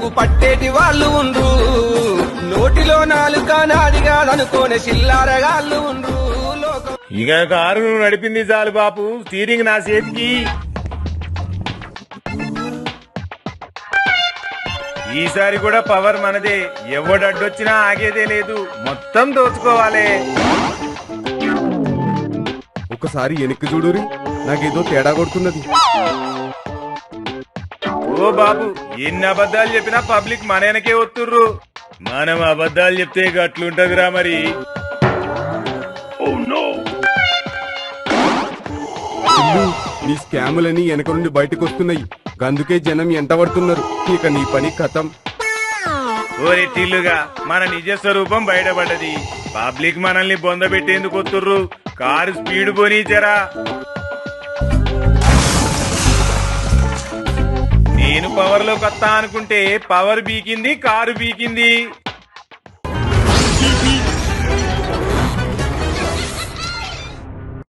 నాలుగు పట్టేటి వాళ్ళు ఉండు నోటిలో నాలుగు నాది కాదనుకోనే చిల్లారగాళ్ళు ఉండు ఇక కారు నడిపింది చాలు బాపు. స్టీరింగ్ నా సేతికి ఈసారి కూడా పవర్ మనదే. ఎవడడ్డొచ్చినా ఆగేదే లేదు. మొత్తం దోచుకోవాలి. ఒకసారి వెనక్కి చూడురి. నాకేదో తేడా కొడుతున్నది. ఓ బాబు ఎన్ని అబద్ధాలు చెప్పినా పబ్లిక్ మన వెనకే వస్తుర్రు మనం అబద్ధాలు చెప్తే గట్లుంటదిరా మరి. ఇల్లు నీ స్కాములని వెనక నుండి బయటకు వస్తున్నాయి. గందుకే జనం ఎంట పడుతున్నారు? ఇక నీ పని కథం. ఓరి మన నిజ స్వరూపం బయటపడ్డది. పబ్లిక్ మనల్ని బొంద పెట్టేందుకు వస్తుర్రు కారు స్పీడ్ పోనీచరా. నేను వస్తా అనుకుంటే పవర్ బీకింది కారు బీకింది.